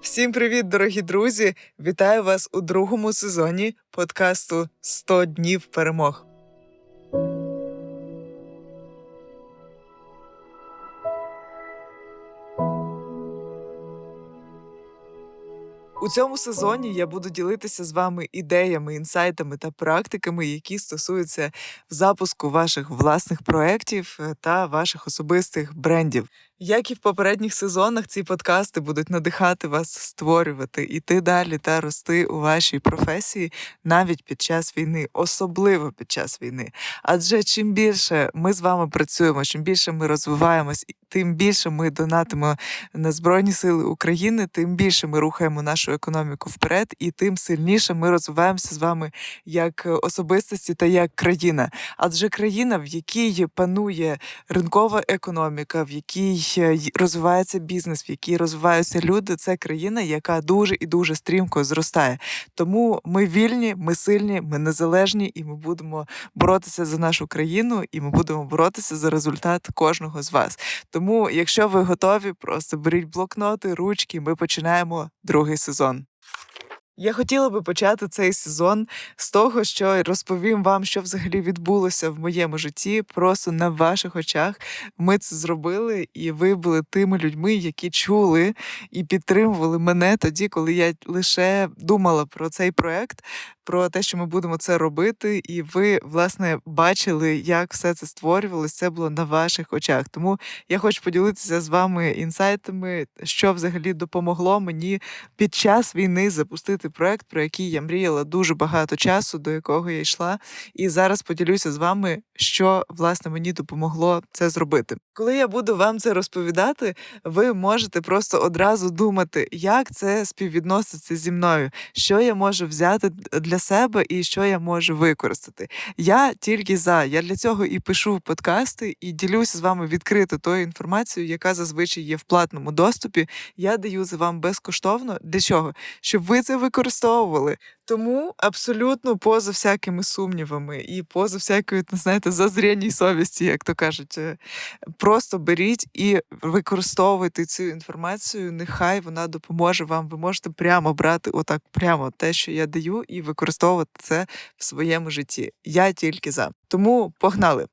Всім привіт, дорогі друзі! Вітаю вас у другому сезоні подкасту «100 днів перемог. У цьому сезоні я буду ділитися з вами ідеями, інсайтами та практиками, які стосуються запуску ваших власних проєктів е, та ваших особистих брендів. Як і в попередніх сезонах, ці подкасти будуть надихати вас створювати, іти далі та рости у вашій професії навіть під час війни, особливо під час війни. Адже чим більше ми з вами працюємо, чим більше ми розвиваємось, тим більше ми донатимо на Збройні Сили України, тим більше ми рухаємо нашу економіку вперед, і тим сильніше ми розвиваємося з вами як особистості та як країна. Адже країна, в якій панує ринкова економіка, в якій розвивається бізнес, в якій розвиваються люди, це країна, яка дуже і дуже стрімко зростає. Тому ми вільні, ми сильні, ми незалежні, і ми будемо боротися за нашу країну, і ми будемо боротися за результат кожного з вас. Тому, якщо ви готові, просто беріть блокноти, ручки. Ми починаємо другий сезон. Я хотіла би почати цей сезон з того, що розповім вам, що взагалі відбулося в моєму житті. Просто на ваших очах ми це зробили, і ви були тими людьми, які чули і підтримували мене тоді, коли я лише думала про цей проект, про те, що ми будемо це робити, і ви, власне, бачили, як все це створювалося. Це було на ваших очах. Тому я хочу поділитися з вами інсайтами, що взагалі допомогло мені під час війни запустити проект, про який я мріяла дуже багато часу, до якого я йшла. І зараз поділюся з вами, що власне мені допомогло це зробити. Коли я буду вам це розповідати, ви можете просто одразу думати, як це співвідноситься зі мною, що я можу взяти для себе і що я можу використати. Я тільки за. Я для цього і пишу подкасти, і ділюся з вами відкрито тою інформацією, яка зазвичай є в платному доступі. Я даю за вам безкоштовно. Для чого? Щоб ви це використовували. Тому абсолютно поза всякими сумнівами і поза всякою, знаєте, зазрінній совісті, як то кажуть, е, просто беріть і використовуйте цю інформацію. Нехай вона допоможе вам. Ви можете прямо брати отак, прямо те, що я даю, і використовувати це в своєму житті. Я тільки за. Тому погнали.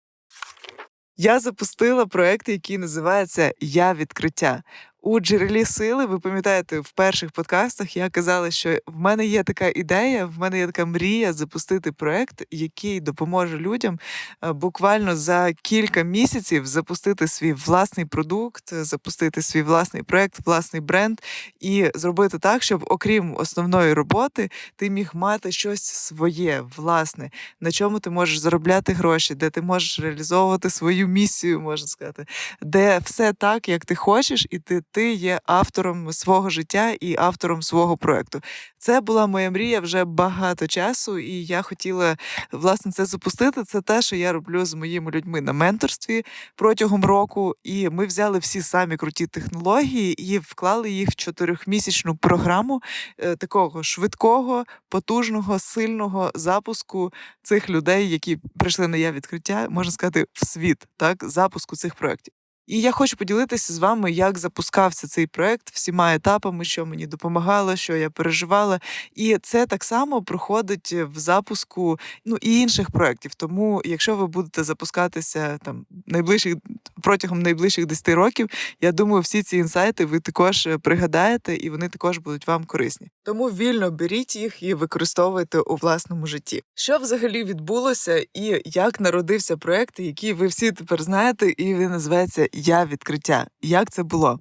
Я запустила проект, який називається Я відкриття. У джерелі сили, ви пам'ятаєте, в перших подкастах я казала, що в мене є така ідея, в мене є така мрія запустити проект, який допоможе людям е, буквально за кілька місяців запустити свій власний продукт, запустити свій власний проект, власний бренд і зробити так, щоб, окрім основної роботи, ти міг мати щось своє, власне, на чому ти можеш заробляти гроші, де ти можеш реалізовувати свою місію, можна сказати, де все так, як ти хочеш, і ти ти є автором свого життя і автором свого проекту. Це була моя мрія вже багато часу, і я хотіла власне це запустити. Це те, що я роблю з моїми людьми на менторстві протягом року. І ми взяли всі самі круті технології і вклали їх в чотирьохмісячну програму е, такого швидкого, потужного, сильного запуску цих людей, які прийшли на я відкриття, можна сказати, в світ, так запуску цих проєктів. І я хочу поділитися з вами, як запускався цей проект всіма етапами, що мені допомагало, що я переживала. І це так само проходить в запуску ну і інших проєктів. Тому, якщо ви будете запускатися там найближчих протягом найближчих 10 років, я думаю, всі ці інсайти ви також е, пригадаєте, і вони також будуть вам корисні. Тому вільно беріть їх і використовуйте у власному житті. Що взагалі відбулося, і як народився проект, який ви всі тепер знаєте, і він називається Я відкриття. Як це було?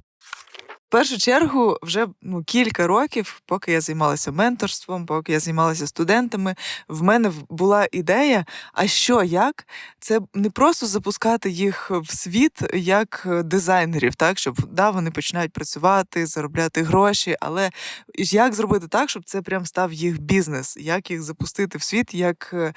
В першу чергу, вже ну, кілька років, поки я займалася менторством, поки я займалася студентами, в мене була ідея, а що як? Це не просто запускати їх в світ як дизайнерів, так щоб да, вони починають працювати, заробляти гроші, але як зробити так, щоб це прям став їх бізнес, як їх запустити в світ як е,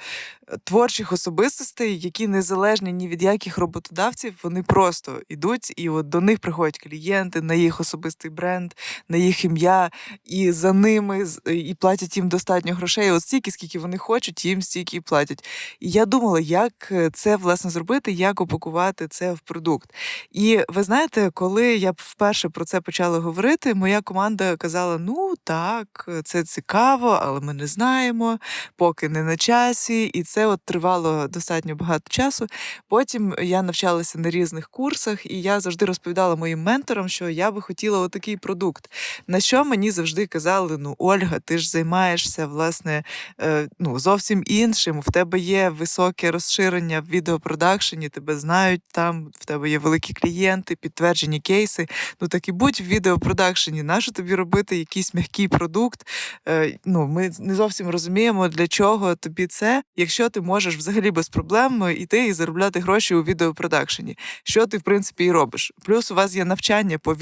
творчих особистостей, які незалежні ні від яких роботодавців, вони просто йдуть, і от до них приходять клієнти на їх особистості особистий бренд, на їх ім'я, і за ними і платять їм достатньо грошей. От стільки, скільки вони хочуть, їм стільки і платять. І я думала, як е, це власне зробити, як упакувати це в продукт. І ви знаєте, коли я вперше про це почала говорити, моя команда казала: ну так, це цікаво, але ми не знаємо, поки не на часі. І це от тривало достатньо багато часу. Потім я навчалася на різних курсах, і я завжди розповідала моїм менторам, що я би хотіла отакий продукт. На що мені завжди казали: ну, Ольга, ти ж займаєшся власне е, ну, зовсім іншим. В тебе є високе розширення в відеопродакшені, тебе знають там, в тебе є великі клієнти, підтверджені кейси. Ну так і будь в відеопродакшені. Нащо тобі робити якийсь м'який продукт? Е, ну, ми не зовсім розуміємо, для чого тобі це, якщо ти можеш взагалі без проблем йти і заробляти гроші у відеопродакшені. Що ти, в принципі, і робиш. Плюс у вас є навчання по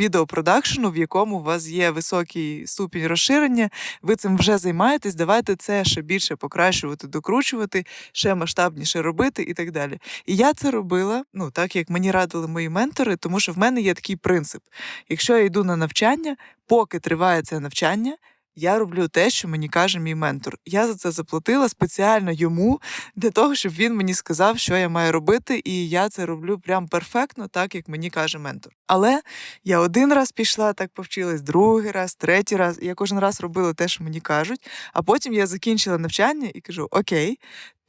відеопродакшену, в якому у вас є високий ступінь розширення. Ви цим вже займаєтесь. Давайте це ще більше покращувати, докручувати, ще масштабніше робити і так далі. І я це робила, ну так як мені радили мої ментори, тому що в мене є такий принцип: якщо я йду на навчання, поки триває це навчання. Я роблю те, що мені каже мій ментор. Я за це заплатила спеціально йому для того, щоб він мені сказав, що я маю робити, і я це роблю прям перфектно, так як мені каже ментор. Але я один раз пішла, так повчилась, другий раз, третій раз. Я кожен раз робила те, що мені кажуть. А потім я закінчила навчання і кажу: Окей,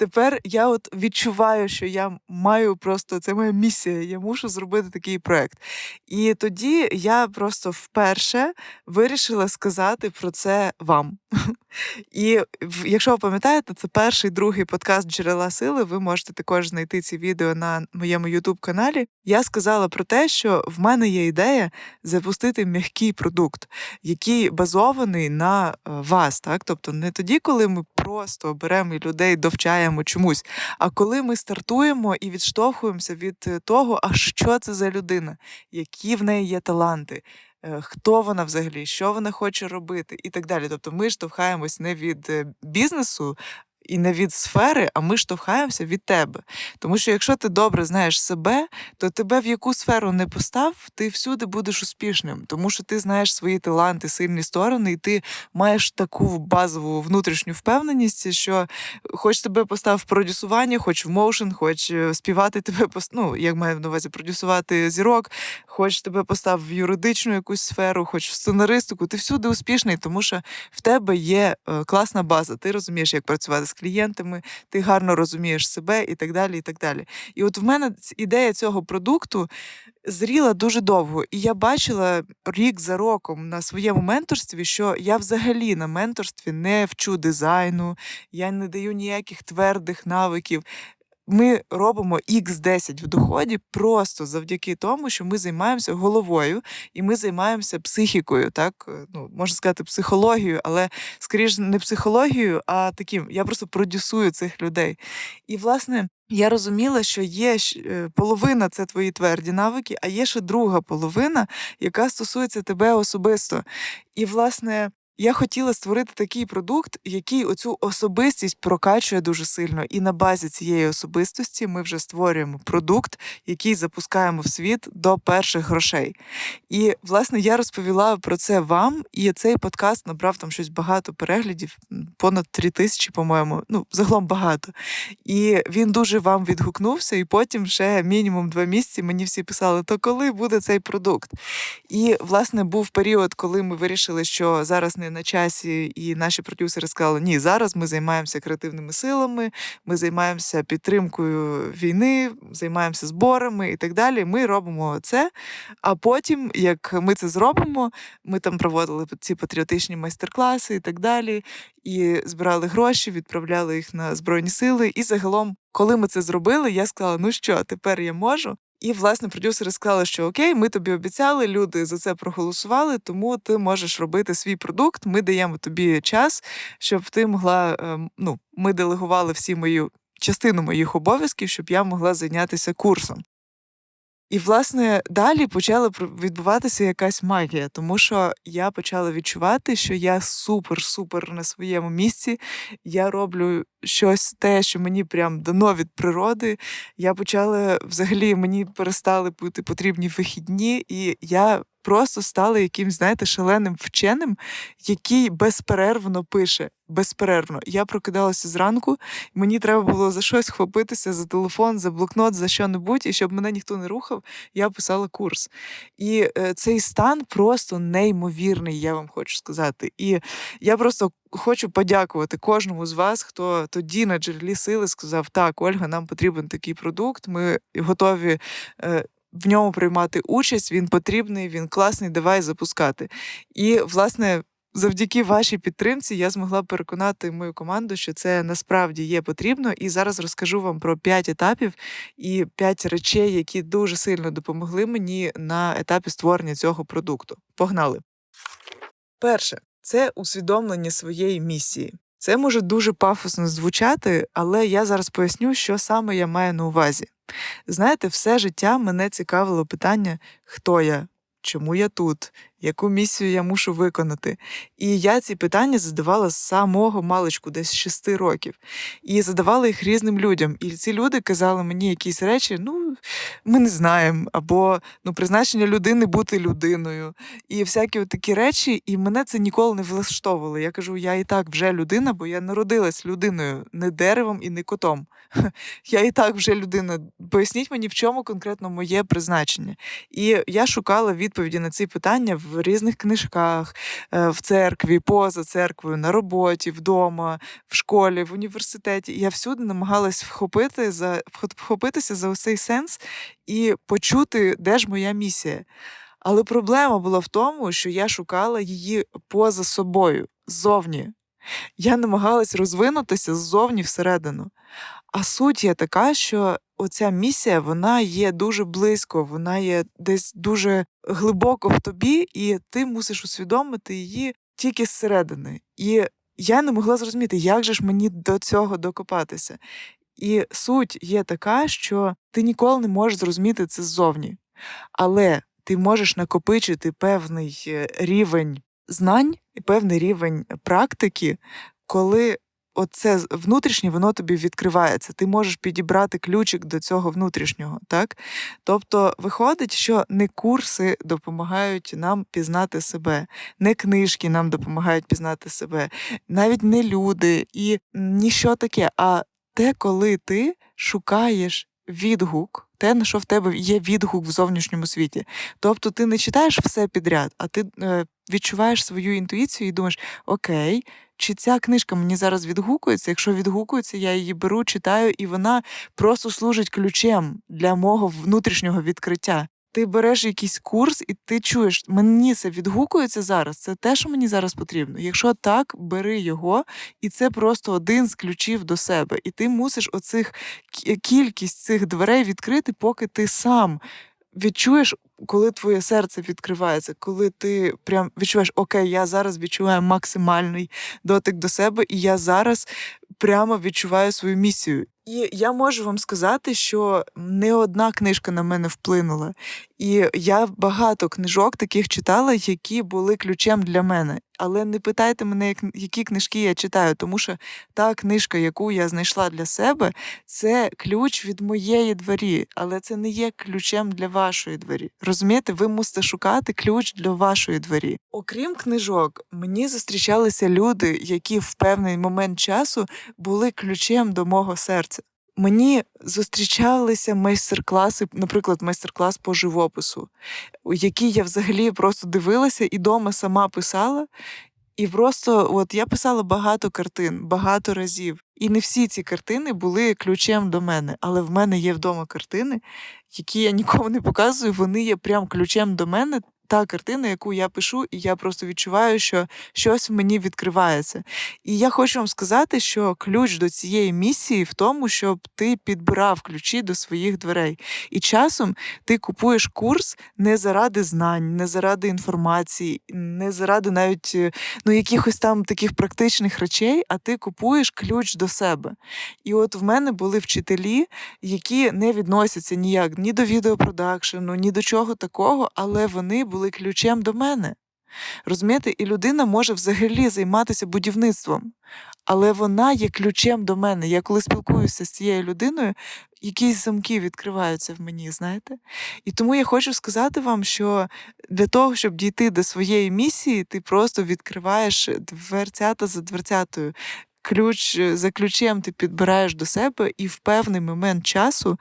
тепер я от відчуваю, що я маю просто це моя місія. Я мушу зробити такий проект. І тоді я просто вперше вирішила сказати про це вам. І якщо ви пам'ятаєте, це перший другий подкаст Джерела сили. Ви можете також знайти ці відео на моєму youtube каналі. Я сказала про те, що в мене є ідея запустити м'який продукт, який базований на е, вас. Так, тобто не тоді, коли ми просто беремо і людей довчаємо чомусь, а коли ми стартуємо і відштовхуємося від того, а що це за людина, які в неї є таланти. Е, Хто вона взагалі, що вона хоче робити, і так далі. Тобто ми штовхаємось не від е, бізнесу і не від сфери, а ми штовхаємося від тебе. Тому що якщо ти добре знаєш себе, то тебе в яку сферу не постав, ти всюди будеш успішним, тому що ти знаєш свої таланти, сильні сторони, і ти маєш таку базову внутрішню впевненість, що хоч тебе постав в продюсування, хоч в моушен, хоч е, співати тебе ну, як маю на увазі продюсувати зірок, хоч тебе постав в юридичну якусь сферу, хоч в сценаристику, ти всюди успішний, тому що в тебе є е, класна база. Ти розумієш, як працювати з клієнтами, ти гарно розумієш себе і так далі. І так далі. І от в мене ідея цього продукту зріла дуже довго, і я бачила рік за роком на своєму менторстві, що я взагалі на менторстві не вчу дизайну, я не даю ніяких твердих навиків. Ми робимо X10 в доході просто завдяки тому, що ми займаємося головою і ми займаємося психікою, так е, ну можна сказати, психологією, але скоріш не психологією, а таким. Я просто продюсую цих людей. І власне. Я розуміла, що є е, половина це твої тверді навики, а є ще друга половина, яка стосується тебе особисто. І, власне, я хотіла створити такий продукт, який оцю особистість прокачує дуже сильно. І на базі цієї особистості ми вже створюємо продукт, який запускаємо в світ до перших грошей. І власне я розповіла про це вам, і цей подкаст набрав там щось багато переглядів, понад три тисячі, по-моєму. Ну, загалом багато. І він дуже вам відгукнувся, і потім ще мінімум два місяці мені всі писали: то коли буде цей продукт? І власне був період, коли ми вирішили, що зараз не на часі, і наші продюсери сказали: ні, зараз ми займаємося креативними силами, ми займаємося підтримкою війни, займаємося зборами і так далі. Ми робимо це. А потім, як ми це зробимо, ми там проводили ці патріотичні майстер-класи і так далі, і збирали гроші, відправляли їх на збройні сили. І загалом, коли ми це зробили, я сказала: ну що, тепер я можу. І власне продюсери сказали, що окей, ми тобі обіцяли, люди за це проголосували, тому ти можеш робити свій продукт. Ми даємо тобі час, щоб ти могла. ем, Ну, ми делегували всі мою частину моїх обов'язків, щоб я могла зайнятися курсом. І, власне, далі почала відбуватися якась магія, тому що я почала відчувати, що я супер-супер на своєму місці. Я роблю щось те, що мені прям дано від природи. Я почала взагалі мені перестали бути потрібні вихідні, і я просто стала якимсь, знаєте, шаленим вченим, який безперервно пише. Безперервно. Я прокидалася зранку, мені треба було за щось хопитися, за телефон, за блокнот, за що-небудь, і щоб мене ніхто не рухав, я писала курс. І е, цей стан просто неймовірний, я вам хочу сказати. І я просто хочу подякувати кожному з вас, хто тоді на джерелі сили сказав: так, Ольга, нам потрібен такий продукт, ми готові. Е, в ньому приймати участь, він потрібний, він класний, давай запускати. І, власне, завдяки вашій підтримці я змогла переконати мою команду, що це насправді є потрібно. І зараз розкажу вам про п'ять етапів і п'ять речей, які дуже сильно допомогли мені на етапі створення цього продукту. Погнали! Перше це усвідомлення своєї місії. Це може дуже пафосно звучати, але я зараз поясню, що саме я маю на увазі. Знаєте, все життя мене цікавило питання, хто я, чому я тут, яку місію я мушу виконати. І я ці питання задавала з самого маличку, десь 6 років. І задавала їх різним людям. І ці люди казали мені якісь речі: ну, ми не знаємо, або ну, призначення людини бути людиною. І всякі от такі речі, і мене це ніколи не влаштовувало. Я кажу, я і так вже людина, бо я народилась людиною, не деревом і не котом. Я і так вже людина. Поясніть мені, в чому конкретно моє призначення. І я шукала відповіді на ці питання в різних книжках, е, в церкві, поза церквою, на роботі, вдома, в школі, в університеті. Я всюди намагалась вхопити за вхопитися за цей сенс і почути, де ж моя місія. Але проблема була в тому, що я шукала її поза собою, ззовні. Я намагалась розвинутися ззовні всередину. А суть є така, що оця місія вона є дуже близько, вона є десь дуже глибоко в тобі, і ти мусиш усвідомити її тільки зсередини. І я не могла зрозуміти, як же ж мені до цього докопатися. І суть є така, що ти ніколи не можеш зрозуміти це ззовні. Але ти можеш накопичити певний е, рівень знань і певний рівень практики, коли оце внутрішнє, воно тобі відкривається. Ти можеш підібрати ключик до цього внутрішнього. так? Тобто виходить, що не курси допомагають нам пізнати себе, не книжки нам допомагають пізнати себе, навіть не люди і ніщо таке. А те, коли ти шукаєш відгук. Те, на що в тебе є відгук в зовнішньому світі. Тобто ти не читаєш все підряд, а ти е, відчуваєш свою інтуїцію і думаєш, окей, чи ця книжка мені зараз відгукується? Якщо відгукується, я її беру, читаю, і вона просто служить ключем для мого внутрішнього відкриття. Ти береш якийсь курс, і ти чуєш, мені це відгукується зараз. Це те, що мені зараз потрібно. Якщо так, бери його, і це просто один з ключів до себе. І ти мусиш оцих кількість цих дверей відкрити, поки ти сам відчуєш, коли твоє серце відкривається, коли ти прям відчуваєш, окей, я зараз відчуваю максимальний дотик до себе, і я зараз прямо відчуваю свою місію. І я можу вам сказати, що не одна книжка на мене вплинула. І я багато книжок таких читала, які були ключем для мене. Але не питайте мене, які книжки я читаю, тому що та книжка, яку я знайшла для себе, це ключ від моєї двері, але це не є ключем для вашої двері. Розумієте, ви мусите шукати ключ для вашої двері. Окрім книжок, мені зустрічалися люди, які в певний момент часу були ключем до мого серця. Мені зустрічалися майстер-класи, наприклад, майстер-клас по живопису, який я взагалі просто дивилася і дома сама писала. І просто от я писала багато картин, багато разів. І не всі ці картини були ключем до мене. Але в мене є вдома картини, які я нікому не показую. Вони є прям ключем до мене, та картина, яку я пишу, і я просто відчуваю, що щось мені відкривається. І я хочу вам сказати, що ключ до цієї місії в тому, щоб ти підбирав ключі до своїх дверей. І часом ти купуєш курс не заради знань, не заради інформації, не заради навіть е, ну, якихось там таких практичних речей, а ти купуєш ключ до себе. І от в мене були вчителі, які не відносяться ніяк ні до відеопродакшену, ні до чого такого, але вони були були ключем до мене. Розумієте, і людина може взагалі займатися будівництвом, але вона є ключем до мене. Я коли спілкуюся з цією людиною, якісь замки відкриваються в мені, знаєте? І тому я хочу сказати вам, що для того, щоб дійти до своєї місії, ти просто відкриваєш дверцята за дверцятою. Ключ за ключем ти підбираєш до себе, і в певний момент часу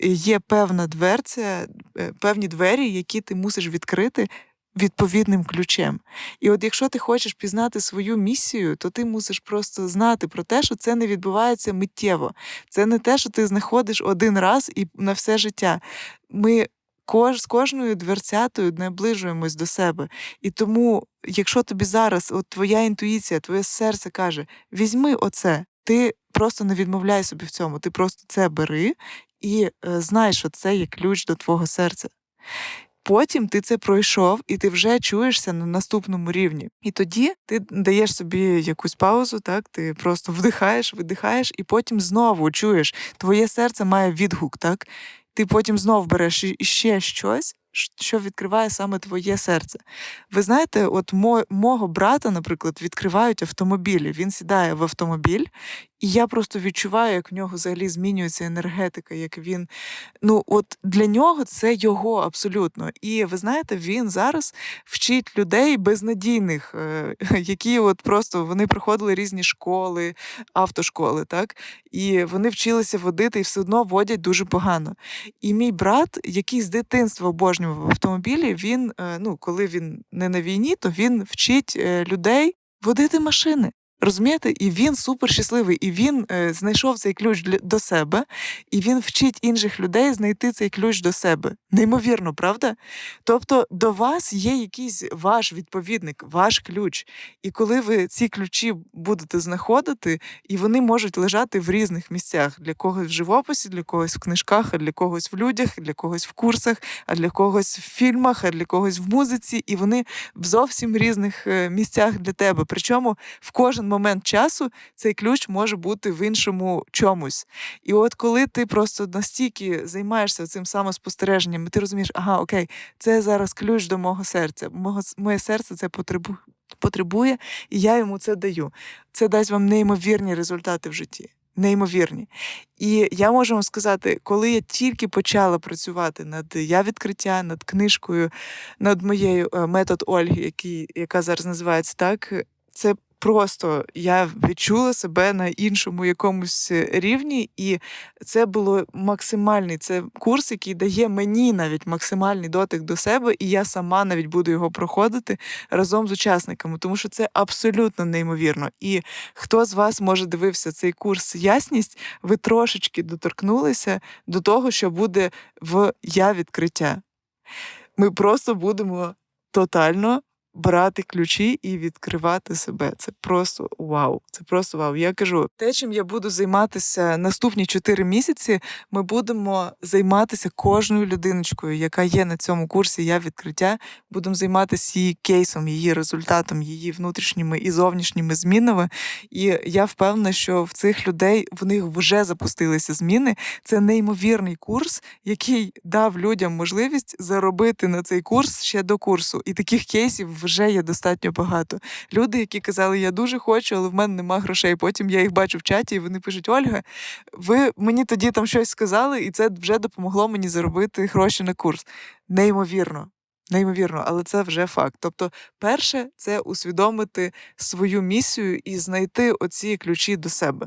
є певна дверця, е, певні двері, які ти мусиш відкрити відповідним ключем. І от якщо ти хочеш пізнати свою місію, то ти мусиш просто знати про те, що це не відбувається миттєво. Це не те, що ти знаходиш один раз і на все життя. Ми з кожною дверцятою наближуємось до себе. І тому, якщо тобі зараз от твоя інтуїція, твоє серце каже: візьми оце, ти просто не відмовляй собі в цьому, ти просто це бери і е, знай, що це є ключ до твого серця. Потім ти це пройшов, і ти вже чуєшся на наступному рівні. І тоді ти даєш собі якусь паузу, так ти просто вдихаєш, видихаєш, і потім знову чуєш, твоє серце має відгук, так? Ти потім знов береш іще щось, що відкриває саме твоє серце. Ви знаєте, от мого брата, наприклад, відкривають автомобілі. Він сідає в автомобіль, і я просто відчуваю, як в нього взагалі змінюється енергетика, як він. Ну, от для нього це його абсолютно. І ви знаєте, він зараз вчить людей безнадійних, е, які от просто вони проходили різні школи, автошколи, так? І вони вчилися водити і все одно водять дуже погано. І мій брат, який з дитинства обожнював автомобілі, він, е, ну, коли він не на війні, то він вчить е, людей водити машини. Розумієте, і він супер щасливий, і він е, знайшов цей ключ до себе, і він вчить інших людей знайти цей ключ до себе. Неймовірно, правда? Тобто до вас є якийсь ваш відповідник, ваш ключ. І коли ви ці ключі будете знаходити, і вони можуть лежати в різних місцях для когось в живописі, для когось в книжках, а для когось в людях, для когось в курсах, а для когось в фільмах, а для когось в музиці, і вони в зовсім різних е, місцях для тебе. Причому в кожен момент часу цей ключ може бути в іншому чомусь. І от коли ти просто настільки займаєшся цим самоспостереженням, і ти розумієш, ага, окей, це зараз ключ до мого серця. Мого, Моє серце це потребує, потребує, і я йому це даю. Це дасть вам неймовірні результати в житті. Неймовірні. І я можу вам сказати, коли я тільки почала працювати над я відкриття, над книжкою, над моєю е, метод Ольги, який, яка зараз називається так, це просто я відчула себе на іншому якомусь е, рівні, і це було максимальний це курс, який дає мені навіть максимальний дотик до себе, і я сама навіть буду його проходити разом з учасниками, тому що це абсолютно неймовірно. І хто з вас може дивився цей курс ясність, ви трошечки доторкнулися до того, що буде в я відкриття. Ми просто будемо тотально брати ключі і відкривати себе. Це просто вау. Це просто вау. Я кажу, те, чим я буду займатися наступні чотири місяці, ми будемо займатися кожною людиночкою, яка є на цьому курсі. Я відкриття. Будемо займатися її кейсом, її результатом, її внутрішніми і зовнішніми змінами. І я впевнена, що в цих людей в них вже запустилися зміни. Це неймовірний курс, який дав людям можливість заробити на цей курс ще до курсу. І таких кейсів вже є достатньо багато. Люди, які казали, я дуже хочу, але в мене нема грошей. Потім я їх бачу в чаті, і вони пишуть: Ольга, ви мені тоді там щось сказали, і це вже допомогло мені заробити гроші на курс. Неймовірно. Неймовірно, але це вже факт. Тобто, перше, це усвідомити свою місію і знайти оці ключі до себе.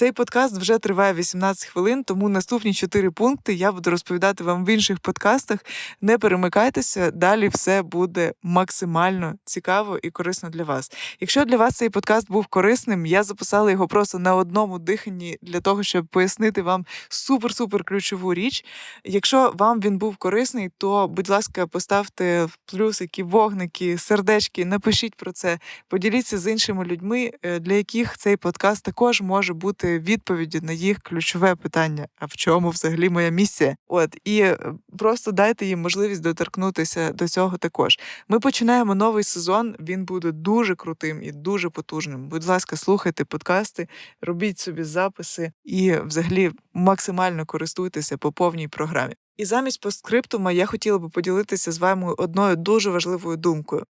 Цей подкаст вже триває 18 хвилин, тому наступні чотири пункти я буду розповідати вам в інших подкастах. Не перемикайтеся, далі все буде максимально цікаво і корисно для вас. Якщо для вас цей подкаст був корисним, я записала його просто на одному диханні для того, щоб пояснити вам супер-супер ключову річ. Якщо вам він був корисний, то будь ласка, поставте плюсики, вогники, сердечки, напишіть про це, поділіться з іншими людьми, е, для яких цей подкаст також може бути відповіді на їх ключове питання: а в чому взагалі моя місія? От і е, просто дайте їм можливість доторкнутися до цього також. Ми починаємо новий сезон. Він буде дуже крутим і дуже потужним. Будь ласка, слухайте подкасти, робіть собі записи і, взагалі, максимально користуйтеся по повній програмі. І замість постскриптума я хотіла би поділитися з вами одною дуже важливою думкою.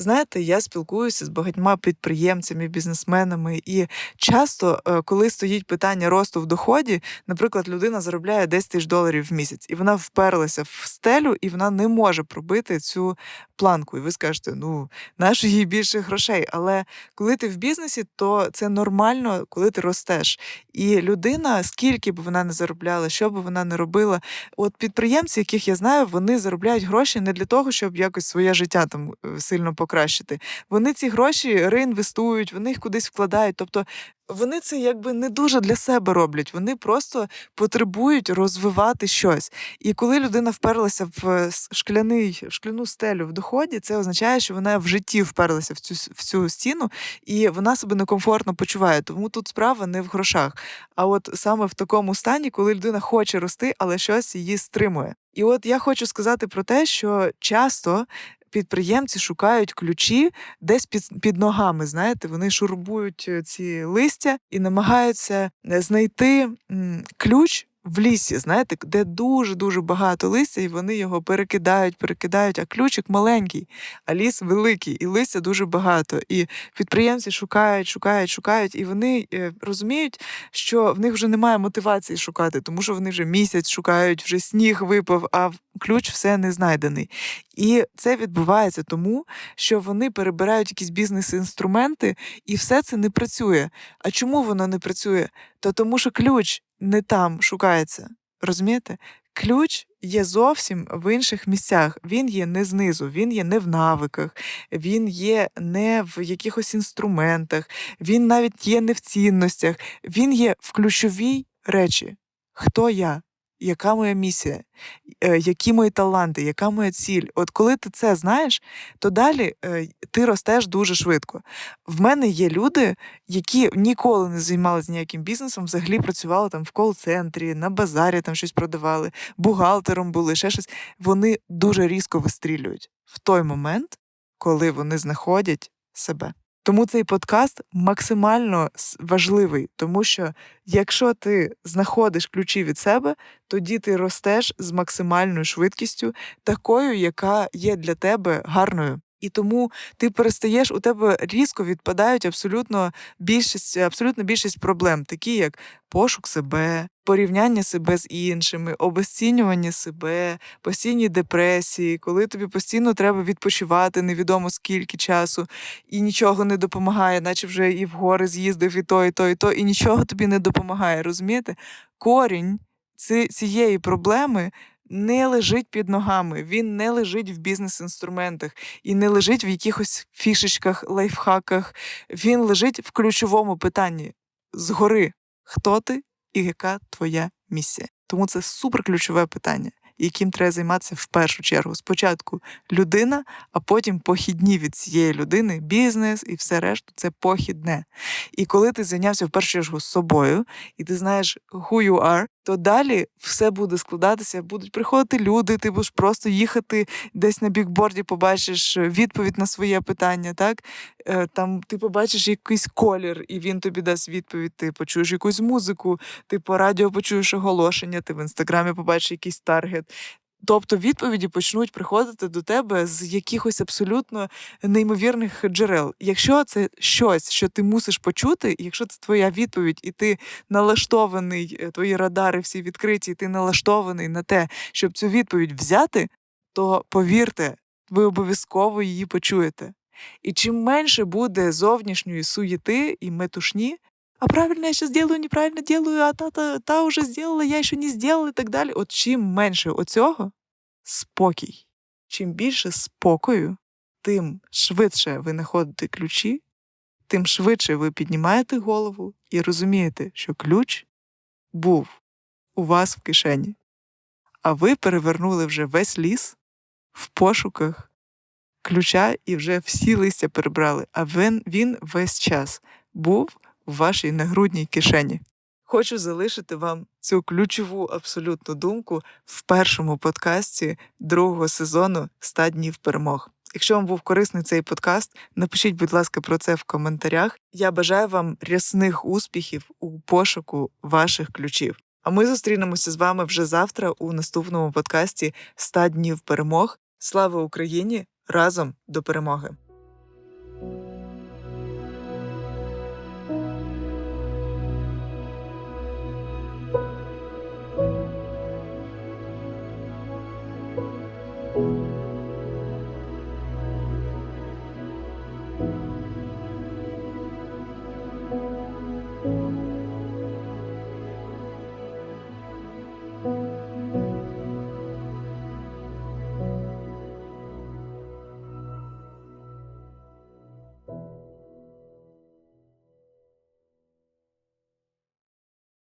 Знаєте, я спілкуюся з багатьма підприємцями, бізнесменами, і часто, е, коли стоїть питання росту в доході, наприклад, людина заробляє 10 тисяч доларів в місяць, і вона вперлася в стелю, і вона не може пробити цю планку. І ви скажете, ну нащо їй більше грошей? Але коли ти в бізнесі, то це нормально, коли ти ростеш. І людина, скільки б вона не заробляла, що б вона не робила, от підприємці, яких я знаю, вони заробляють гроші не для того, щоб якось своє життя там е, сильно покращити. Вони ці гроші реінвестують, вони їх кудись вкладають. Тобто вони це якби не дуже для себе роблять. Вони просто потребують розвивати щось. І коли людина вперлася в е, шкляний в шкляну стелю в доході, це означає, що вона в житті вперлася в цю в цю стіну, і вона себе некомфортно почуває. Тому тут справа не в грошах. А от саме в такому стані, коли людина хоче рости, але щось її стримує. І от я хочу сказати про те, що часто підприємці шукають ключі десь під під ногами. Знаєте, вони шурбують е, ці листя і намагаються е, знайти ключ в лісі, знаєте, де дуже-дуже багато листя, і вони його перекидають, перекидають, а ключик маленький, а ліс великий, і листя дуже багато. І підприємці шукають, шукають, шукають, і вони е, розуміють, що в них вже немає мотивації шукати, тому що вони вже місяць шукають, вже сніг випав, а ключ все не знайдений. І це відбувається тому, що вони перебирають якісь бізнес-інструменти, і все це не працює. А чому воно не працює? То тому, що ключ не там шукається. Розумієте? Ключ є зовсім в інших місцях. Він є не знизу, він є не в навиках, він є не в якихось інструментах, він навіть є не в цінностях, він є в ключовій речі. Хто я? Яка моя місія, е, які мої таланти, яка моя ціль. От коли ти це знаєш, то далі е, ти ростеш дуже швидко. В мене є люди, які ніколи не займалися ніяким бізнесом, взагалі працювали там в кол-центрі, на базарі там щось продавали, бухгалтером були, ще щось. Вони дуже різко вистрілюють в той момент, коли вони знаходять себе. Тому цей подкаст максимально важливий, тому що якщо ти знаходиш ключі від себе, тоді ти ростеш з максимальною швидкістю, такою, яка є для тебе гарною. І тому ти перестаєш, у тебе різко відпадають абсолютно більшість, абсолютно більшість проблем, такі як пошук себе, порівняння себе з іншими, обесцінювання себе, постійні депресії, коли тобі постійно треба відпочивати невідомо скільки часу, і нічого не допомагає, наче вже і в гори з'їздив, і то, і то, і то, і нічого тобі не допомагає. Розумієте? Корінь цієї проблеми не лежить під ногами, він не лежить в бізнес-інструментах і не лежить в якихось фішечках, лайфхаках. Він лежить в ключовому питанні згори, хто ти і яка твоя місія. Тому це суперключове питання яким треба займатися в першу чергу. Спочатку людина, а потім похідні від цієї людини, бізнес і все решту це похідне. І коли ти зайнявся в першу чергу з собою, і ти знаєш who you are, то далі все буде складатися, будуть приходити люди, ти будеш просто їхати десь на бікборді, побачиш відповідь на своє питання. так? Е, там Ти побачиш якийсь колір, і він тобі дасть відповідь, ти почуєш якусь музику, ти по радіо почуєш оголошення, ти в інстаграмі побачиш якийсь таргет. Тобто відповіді почнуть приходити до тебе з якихось абсолютно неймовірних джерел. Якщо це щось, що ти мусиш почути, якщо це твоя відповідь, і ти налаштований, е, твої радари всі відкриті, і ти налаштований на те, щоб цю відповідь взяти, то повірте, ви обов'язково її почуєте. І чим менше буде зовнішньої суєти і метушні, а правильно я сейчас делаю, неправильно делаю, а та та, та уже сделала, я ще не сделала і так далі. От чим менше оцього спокій. Чим більше спокою, тим швидше ви знаходите ключі, тим швидше ви піднімаєте голову і розумієте, що ключ був у вас в кишені. А ви перевернули вже весь ліс в пошуках ключа і вже всі листя перебрали, а він, він весь час був в вашій нагрудній кишені. Хочу залишити вам цю ключову абсолютну думку в першому подкасті другого сезону «100 днів перемог. Якщо вам був корисний цей подкаст, напишіть, будь ласка, про це в коментарях. Я бажаю вам рясних успіхів у пошуку ваших ключів. А ми зустрінемося з вами вже завтра у наступному подкасті «100 днів перемог. Слава Україні! Разом до перемоги!